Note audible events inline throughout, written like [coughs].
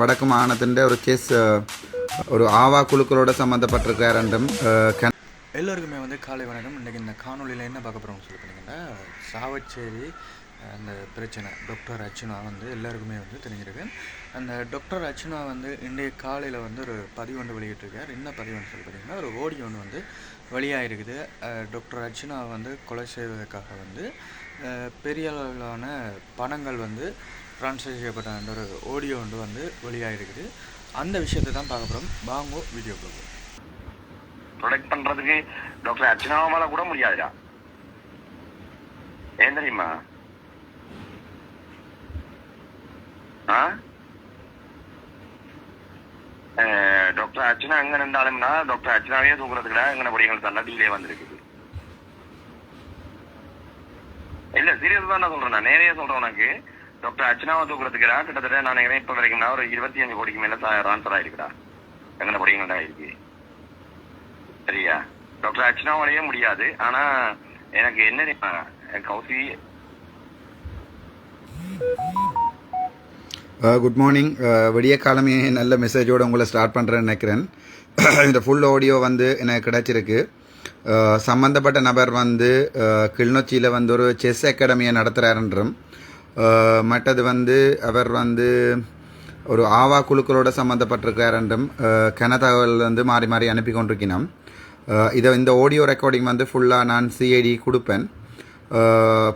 വടക്ക് മാനത്തിൻ്റെ ഒരു ചെസ് ഒരു ആവാ കുളുക്കളോട് സംബന്ധപ്പെട്ടിരിക്കാറുണ്ടും எல்லோருக்குமே வந்து காலை வணக்கம் இன்றைக்கி இந்த காணொலியில் என்ன பார்க்க போகிறோம்னு சொல்லி பார்த்தீங்கன்னா சாவச்சேரி அந்த பிரச்சனை டாக்டர் அர்ச்சுனா வந்து எல்லாருக்குமே வந்து தெரிஞ்சிருக்கு அந்த டாக்டர் அர்ச்சுனா வந்து இன்றைய காலையில் வந்து ஒரு பதிவு ஒன்று வெளியிட்டிருக்கார் என்ன பதிவுன்னு சொல்லி பார்த்தீங்கன்னா ஒரு ஓடியோ ஒன்று வந்து வெளியாகிருக்குது அஹ், டாக்டர் அர்ச்சுனா வந்து கொலை செய்வதற்காக வந்து அஹ், பெரிய அளவிலான படங்கள் வந்து ட்ரான்ஸ்லேட் செய்யப்பட்ட அந்த ஒரு ஆடியோ ஒன்று வந்து வெளியாகிருக்குது அந்த விஷயத்தை தான் பார்க்க போகிறோம் வாங்கோ வீடியோ பார்ப்போம் ப்ரொடெக்ட் பண்ணுறதுக்கு டாக்டர் அர்ச்சனாவால கூட முடியாதுடா. ஏன் தெரியுமா? ஆ? டாக்டர் அர்ச்சனா எங்கே நின்றாலும்னா டாக்டர் அர்ச்சனாவே தூக்குறதுக்குடா எங்கன படிகள் தள்ள டீலே வந்திருக்குது. இல்ல சீரியஸ் தான் நான் சொல்றேன். நான் நேரையே சொல்றேன் உனக்கு. டாக்டர் அர்ச்சனாவை தூக்குறதுக்குடா கிட்டத்தட்ட நான் நினைக்கிறேன் இப்ப வரைக்கும் நான் ஒரு இருபத்தி அஞ்சு கோடிக்கு மேல ஆன்சர் ஆயிருக்குடா. எங்கன படிகள் இருக்கு சரியா? டாக்டர் அர்ச்சனாவாலேயே முடியாது. ஆனா எனக்கு என்ன Kousi uh, good morning uh, விடிய காலமே நல்ல மெசேஜோடு உங்களை ஸ்டார்ட் பண்ணுறேன்னு நினைக்கிறேன். [coughs] இந்த ஃபுல் ஆடியோ வந்து எனக்கு கிடச்சிருக்கு. சம்மந்தப்பட்ட சம்பந்தப்பட்ட நபர் வந்து கிளிநொச்சியில் வந்து ஒரு செஸ் அகாடமியை நடத்துகிறாருன்றும் மற்றது வந்து அவர் வந்து ஒரு ஆவா குழுக்களோட சம்மந்தப்பட்டிருக்காருன்றும் கன தகவல் வந்து மாறி மாறி அனுப்பி கொண்டிருக்கினோம் இதை இந்த ஆடியோ ரெக்கார்டிங் வந்து ஃபுல்லாக நான் சிஐடி கொடுப்பேன்.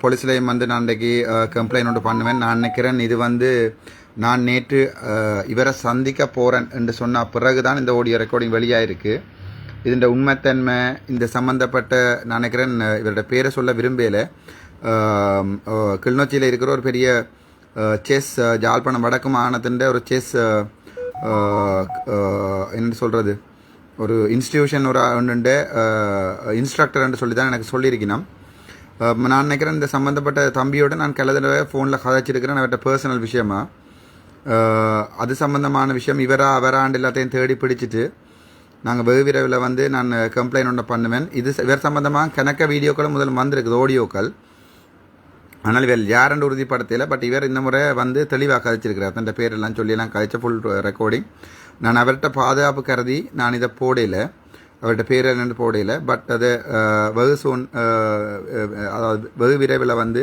போலீஸ்லேயும் வந்து நான் இன்றைக்கி கம்ப்ளைண்ட் ஒன்று பண்ணுவேன். நான் நினைக்கிறேன் இது வந்து நான் நேற்று இவரை சந்திக்க போகிறேன் என்று சொன்ன பிறகு தான் இந்த ஆடியோ ரெக்கார்டிங் வெளியாயிருக்கு. இதோட உண்மைத்தன்மை இந்த சம்மந்தப்பட்ட நான் நினைக்கிறேன் இவரோட பேரை சொல்ல விரும்பலை. கிளிநொச்சியில் இருக்கிற ஒரு பெரிய செஸ் ஜாழ்ப்பாணம் வடக்கு மாகாணத்தின் ஒரு செஸ் என்ன சொல்கிறது ஒரு இன்ஸ்டியூஷன் ஒரு ஒன்று இன்ஸ்ட்ரக்டர்ன்னு சொல்லி தான் எனக்கு சொல்லியிருக்கணும். நான் நினைக்கிறேன் இந்த சம்மந்தப்பட்ட தம்பியோட நான் கலதடவை ஃபோனில் கதைச்சிருக்கிறேன் அவர்கிட்ட பர்சனல் விஷயமா. அது சம்மந்தமான விஷயம் இவரா அவராண்டு எல்லாத்தையும் தேடி பிடிச்சிட்டு நாங்கள் வெகு விரைவில் வந்து நான் கம்ப்ளைண்ட் ஒன்று பண்ணுவேன். இது வேறு சம்மந்தமாக கணக்க வீடியோக்களும் முதல் வந்திருக்குது ஆடியோக்கள் ஆனால் இவர் யாருன்னு உறுதிப்படுத்தல பட் இவர் இந்த முறை வந்து தெளிவாக கதைச்சிருக்கிறார். தன் பேரெல்லாம் சொல்லியெல்லாம் கதைச்ச ஃபுல் ரெக்கார்டிங் நான் அவர்கிட்ட பாதுகாப்பு கருதி நான் இதை போடையில அவர்கிட்ட பேர் என்னென்னு போடையில பட் அது வெகு சூன் அதாவது வெகு விரைவில் வந்து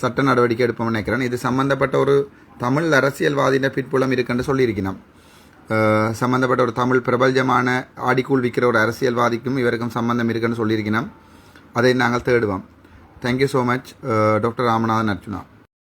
சட்ட நடவடிக்கை எடுப்போம்னு நினைக்கிறேன். இது சம்பந்தப்பட்ட ஒரு தமிழ் அரசியல்வாதியின் பிற்புலம் இருக்குன்னு சொல்லியிருக்கணும். அஹ், சம்பந்தப்பட்ட ஒரு தமிழ் பிரபல்யமான ஆடிக்கூழ் விற்கிற ஒரு அரசியல்வாதிக்கும் இவருக்கும் சம்பந்தம் இருக்குன்னு சொல்லியிருக்கணும் அதை நாங்கள் தேடுவோம். Thank you so much doctor Ramanathan Arjuna.